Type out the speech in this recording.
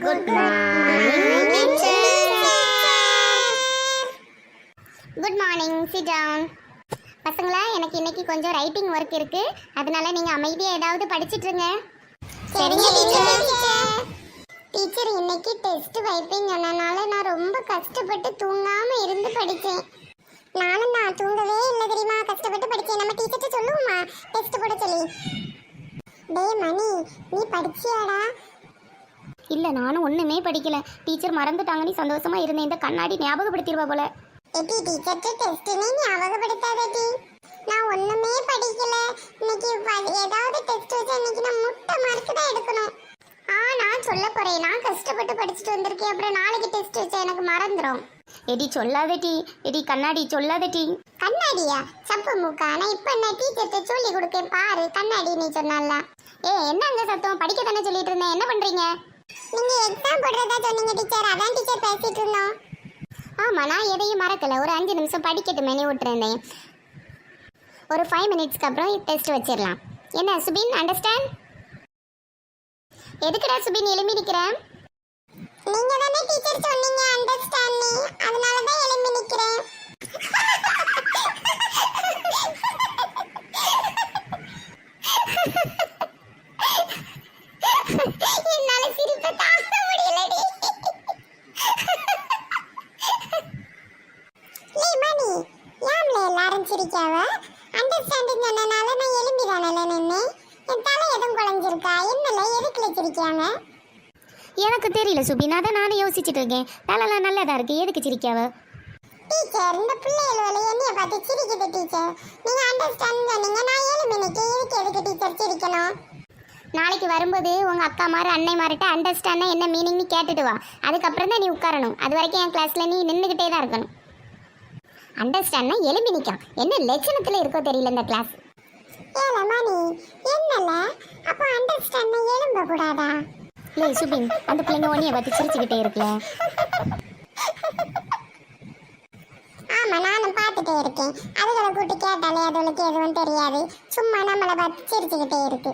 Good morning good morning sit down பசங்களா எனக்கு இன்னைக்கு கொஞ்சம் ரைட்டிங் ஒர்க் இருக்கு. அதனால நீங்க அமைதியா ஏதாவது படிச்சிட்டு இருங்க சரிங்க டீச்சர் டீச்சர் இன்னைக்கு டெஸ்ட் வைப்பீங்க சொன்னனால நான் ரொம்ப கஷ்டப்பட்டு தூங்காம இருந்து படிச்சேன். நானும் நான் தூங்கவே இல்லை தெரியுமா? கஷ்டப்பட்டு படிச்சேன். நம்ம டீச்சர்ட்ட சொல்லுவோமா? டெஸ்ட் போட சொல்லி. டேய் மணி நீ படிச்சியாடா? இல்ல நானும் ஒண்ணுமே படிக்கல. டீச்சர் மறந்துட்டாங்க நீ சந்தோஷமா இருந்தேன் இந்த கண்ணாடி ஞாபகப்படுத்திடுவா போல. எடி டீச்சர்ட்ட டெஸ்ட்னே ஞாபகப்படுத்தாதடி. நான் ஒண்ணுமே படிக்கல. இன்னைக்கு ஏதாவது டெஸ்ட் வச்சா இன்னைக்கு நான் முட்டை மார்க் தான் எடுக்கணும். ஆ நான் சொல்ல போறேன். நான் கஷ்டப்பட்டு படிச்சுட்டு வந்திருக்கேன். அப்புறம் நாளைக்கு டெஸ்ட் வச்சா எனக்கு மறந்துடும் எடி சொல்லாத டி எடி கண்ணாடி சொல்லாத டி கண்ணாடியா? சப்பு மூக்கா? நான் இப்ப நான் டீச்சர்ட்ட சொல்லி கொடுக்கேன் பாரு. கண்ணாடி நீ சொன்னால. ஏ என்ன அங்க சத்தம்? படிக்க தானே சொல்லிட்டு இருந்தேன். என்ன பண்றீங்க? நீங்க எக்ஸாம் போடுறதா சொன்னீங்க டீச்சர் அதான் டீச்சர் பேசிட்டு இருந்தோம் ஆமா நான் எதையும் மறக்கல. ஒரு அஞ்சு நிமிஷம் படிக்கட்டு மெனி விட்டுருந்தேன். ஒரு ஃபைவ் மினிட்ஸ்க்கு அப்புறம் டெஸ்ட் வச்சிடலாம். என்ன சுபின் அண்டர்ஸ்டாண்ட் எதுக்குடா சுபின் எழுப்பி நிக்கிறேன் நீங்க தானே டீச்சர் சொன்னீங்க அண்டர்ஸ்டாண்ட் அதனால தான் எழுப்பி நிக்கிறேன் என்னால சிரிப்பை தாங்க முடியலடி ஏய் மணி யாம்ல சிரிக்காவ அண்டர்ஸ்டாண்டிங் சொன்னனால நான் எலும்பி தானே நின்னேன் என் தலை எதுவும் குழஞ்சிருக்கா? என்னல? எதுக்குல சிரிக்காங்க எனக்கு தெரியல சுபி. நான் தான் நானும் யோசிச்சுட்டு இருக்கேன். தலைலாம் நல்லதா இருக்கு? எதுக்கு சிரிக்காவ? டீச்சர் இந்த பிள்ளைகள் என்னைய பார்த்து சிரிக்குது டீச்சர் நீங்க அண்டர்ஸ்டாண்ட் சொன்னீங்க. நான் எலும்பி நிக்க. இதுக்கு எதுக்கு டீச்சர் சிரிக்கணும்? நாளைக்கு வரும்போது உங்க அக்கா மாதிரி அன்னை மாறிட்ட அண்டர்ஸ்டாண்ட்னா என்ன மீனிங்னு கேட்டுட்டு வா. அதுக்கப்புறம் தான் நீ உட்காரணும். அது வரைக்கும் என் கிளாஸ்ல நீ நின்றுக்கிட்டே தான் இருக்கணும். அண்டர்ஸ்டாண்ட்னா எலும்பி நிற்கும் என்ன லட்சணத்தில் இருக்கோ தெரியல இந்த கிளாஸ் ஏலமானி என்னல? அப்போ அண்டர்ஸ்டாண்ட்னா எலும்ப கூடாதா? இல்லை சுபின் அந்த பிள்ளைங்க ஒன்றைய பார்த்து சிரிச்சுக்கிட்டே இருக்குல்ல ஆமா நானும் பார்த்துட்டே இருக்கேன். அதுகளை கூட்டி கேட்டாலே அதுகளுக்கு எதுவும் தெரியாது. சும்மா நம்மளை பார்த்து சிரிச்சுக்கிட்டே இருக்கு.